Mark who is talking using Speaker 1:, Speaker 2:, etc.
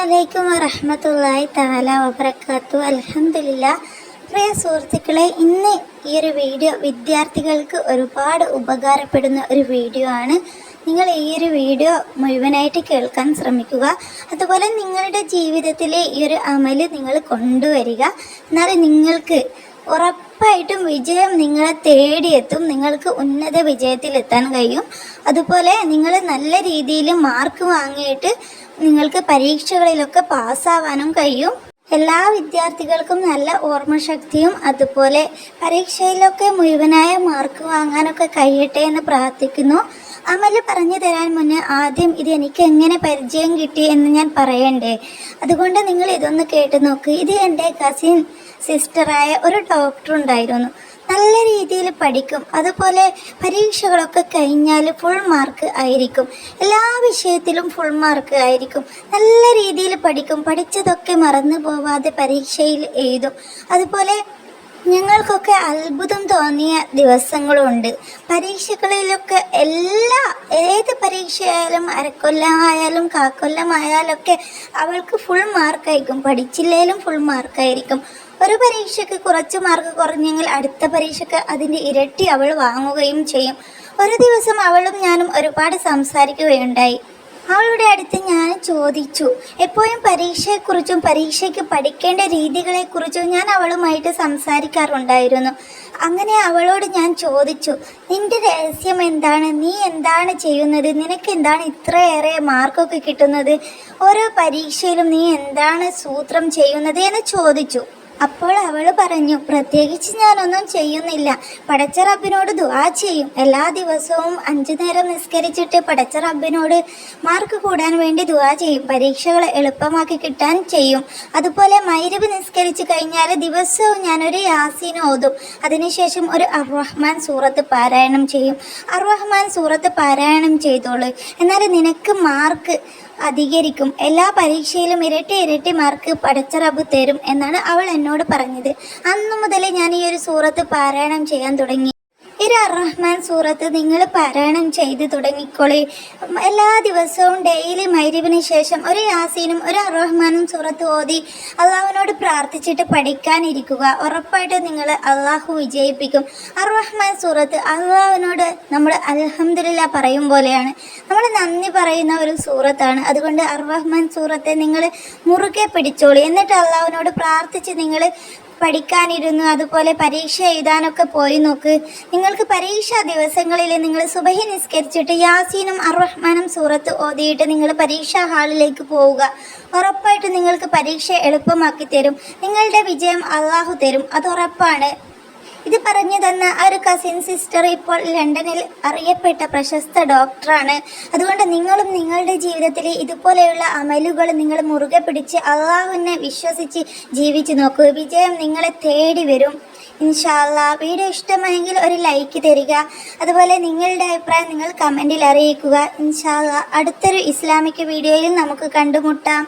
Speaker 1: അലൈക്കും വറഹമത്തല്ലായി താല വബർക്കാത്തു അലഹമില്ല പ്രിയ സുഹൃത്തുക്കളെ ഇന്ന് ഈ ഒരു വീഡിയോ വിദ്യാർത്ഥികൾക്ക് ഒരുപാട് ഉപകാരപ്പെടുന്ന ഒരു വീഡിയോ ആണ്. നിങ്ങൾ ഈ ഒരു വീഡിയോ മുഴുവനായിട്ട് കേൾക്കാൻ ശ്രമിക്കുക. അതുപോലെ നിങ്ങളുടെ ജീവിതത്തിലെ ഈ ഒരു അമൽ നിങ്ങൾ കൊണ്ടുവരിക. എന്നാൽ നിങ്ങൾക്ക് ഉറപ്പായിട്ടും വിജയം നിങ്ങളെ തേടിയെത്തും. നിങ്ങൾക്ക് ഉന്നത വിജയത്തിലെത്താൻ കഴിയും. അതുപോലെ നിങ്ങൾ നല്ല രീതിയിൽ മാർക്ക് വാങ്ങിയിട്ട് നിങ്ങൾക്ക് പരീക്ഷകളിലൊക്കെ പാസ്സാവാനും കഴിയും. എല്ലാ വിദ്യാർത്ഥികൾക്കും നല്ല ഓർമ്മശക്തിയും അതുപോലെ പരീക്ഷയിലൊക്കെ മുഴുവനായ മാർക്ക് വാങ്ങാനൊക്കെ കഴിയട്ടെ എന്ന് പ്രാർത്ഥിക്കുന്നു. അമൽ പറഞ്ഞു തരാൻ മുന്നേ ആദ്യം ഇത് എനിക്ക് എങ്ങനെ പരിചയം കിട്ടി എന്ന് ഞാൻ പറയണ്ടേ? അതുകൊണ്ട് നിങ്ങൾ ഇതൊന്ന് കേട്ട് നോക്ക്. ഇത് എന്റെ കസിൻ സിസ്റ്ററായ ഒരു ഡോക്ടർ ഉണ്ടായിരുന്നു. നല്ല രീതിയിൽ പഠിക്കും. അതുപോലെ പരീക്ഷകളൊക്കെ കഴിഞ്ഞാൽ ഫുൾ മാർക്ക് ആയിരിക്കും. എല്ലാ വിഷയത്തിലും ഫുൾ മാർക്ക് ആയിരിക്കും. നല്ല രീതിയിൽ പഠിക്കും. പഠിച്ചതൊക്കെ മറന്നു പോവാതെ പരീക്ഷയിൽ എഴുതും. അതുപോലെ ഞങ്ങൾക്കൊക്കെ അത്ഭുതം തോന്നിയ ദിവസങ്ങളുണ്ട്. പരീക്ഷകളിലൊക്കെ എല്ലാ ഏത് പരീക്ഷയായാലും അരക്കൊല്ലമായാലും കാക്കൊല്ലമായാലൊക്കെ അവൾക്ക് ഫുൾ മാർക്കായിരിക്കും പഠിച്ചില്ലേലും ഫുൾ മാർക്കായിരിക്കും ഒരു പരീക്ഷയ്ക്ക് കുറച്ച് മാർക്ക് കുറഞ്ഞെങ്കിൽ അടുത്ത പരീക്ഷയ്ക്ക് അതിന്റെ ഇരട്ടി അവൾ വാങ്ങുകയും ചെയ്യും. ഒരു ദിവസം അവളും ഞാനും ഒരുപാട് സംസാരിക്കുകയുണ്ടായി. അവളുടെ അടുത്ത് ഞാൻ ചോദിച്ചു. എപ്പോഴും പരീക്ഷയെക്കുറിച്ചും പരീക്ഷയ്ക്ക് പഠിക്കേണ്ട രീതികളെക്കുറിച്ചും ഞാൻ അവളുമായിട്ട് സംസാരിക്കാറുണ്ടായിരുന്നു. അങ്ങനെ അവളോട് ഞാൻ ചോദിച്ചു നിന്റെ രഹസ്യം എന്താണ്? നീ എന്താണ് ചെയ്യുന്നത്? നിനക്ക് എന്താണ് ഇത്രയേറെ മാർക്കൊക്കെ കിട്ടുന്നത്? ഓരോ പരീക്ഷയിലും നീ എന്താണ് സൂത്രം ചെയ്യുന്നത്? എന്ന് ചോദിച്ചു. അപ്പോൾ അവൾ പറഞ്ഞു പ്രത്യേകിച്ച് ഞാനൊന്നും ചെയ്യുന്നില്ല. പടച്ച റബ്ബിനോട് ദുആ ചെയ്യും. എല്ലാ ദിവസവും അഞ്ചു നേരം നിസ്കരിച്ചിട്ട് പടച്ച റബ്ബിനോട് മാർക്ക് കൂടാൻ വേണ്ടി ദുആ ചെയ്യും. പരീക്ഷകൾ എളുപ്പമാക്കി കിട്ടാൻ ചെയ്യും. അതുപോലെ മൈരബ് നിസ്കരിച്ച് കഴിഞ്ഞാൽ ദിവസവും ഞാനൊരു യാസീൻ ഓതും. അതിനുശേഷം ഒരു അർറഹ്മാൻ സൂറത്ത് പാരായണം ചെയ്യും. അർറഹ്മാൻ സൂറത്ത് പാരായണം ചെയ്തോളൂ. എന്നാൽ നിനക്ക് മാർക്ക് അധികരിക്കും. എല്ലാ പരീക്ഷയിലും ഇരട്ടി ഇരട്ടി മാർക്ക് പടച്ചറബ് തരും എന്നാണ് അവൾ എന്നോട് പറഞ്ഞത്. അന്നു മുതലേ ഞാൻ ഈ ഒരു സൂറത്ത് പാരായണം ചെയ്യാൻ തുടങ്ങി. ഒരു റഹ്മാൻ സൂറത്ത് നിങ്ങൾ പാരായണം ചെയ്ത് തുടങ്ങിക്കോളി. എല്ലാ ദിവസവും ഡെയിലി മൈരിവിന് ശേഷം ഒരു യാസീനും ഒരു റഹ്മാനും സൂറത്ത് ഓതി അള്ളാഹുവിനോട് പ്രാർത്ഥിച്ചിട്ട് പഠിക്കാനിരിക്കുക. ഉറപ്പായിട്ടും നിങ്ങൾ അള്ളാഹു വിജയിപ്പിക്കും. അറഹ്മാൻ സൂറത്ത് അള്ളാഹുവിനോട് നമ്മൾ അലഹമില്ല പറയും പോലെയാണ്. നമ്മൾ നന്ദി പറയുന്ന ഒരു സൂറത്താണ്. അതുകൊണ്ട് അർറഹ്മാൻ സൂറത്തെ നിങ്ങൾ മുറുകെ പിടിച്ചോളി. എന്നിട്ട് അള്ളാഹുവിനോട് പ്രാർത്ഥിച്ച് നിങ്ങൾ പഠിക്കാനിരുന്നു അതുപോലെ പരീക്ഷ എഴുതാനൊക്കെ പോയി നോക്ക്. നിങ്ങൾക്ക് പരീക്ഷാ ദിവസങ്ങളിൽ നിങ്ങൾ സുബഹി നിസ്കരിച്ചിട്ട് യാസീനും അർറഹ്മാനും സൂറത്ത് ഓതിയിട്ട് നിങ്ങൾ പരീക്ഷാ ഹാളിലേക്ക് പോവുക. ഉറപ്പായിട്ട് നിങ്ങൾക്ക് പരീക്ഷ എളുപ്പമാക്കി തരും. നിങ്ങളുടെ വിജയം അള്ളാഹു തരും. അത് ഉറപ്പാണ്. ഇത് പറഞ്ഞു തന്ന ആ ഒരു കസിൻ സിസ്റ്റർ ഇപ്പോൾ ലണ്ടനിൽ അറിയപ്പെട്ട പ്രശസ്ത ഡോക്ടറാണ് അതുകൊണ്ട് നിങ്ങളും നിങ്ങളുടെ ജീവിതത്തിൽ ഇതുപോലെയുള്ള അമലുകൾ നിങ്ങൾ മുറുകെ പിടിച്ച് അള്ളാഹുവിനെ വിശ്വസിച്ച് ജീവിച്ചു നോക്കുക വിജയം നിങ്ങളെ തേടി വരും. ഇൻഷാല്ല വീഡിയോ ഇഷ്ടമായെങ്കിൽ ഒരു ലൈക്ക് തരിക. അതുപോലെ നിങ്ങളുടെ അഭിപ്രായം നിങ്ങൾ കമന്റിൽ അറിയിക്കുക. ഇൻഷാല്ല അടുത്തൊരു ഇസ്ലാമിക് വീഡിയോയിൽ നമുക്ക് കണ്ടുമുട്ടാം.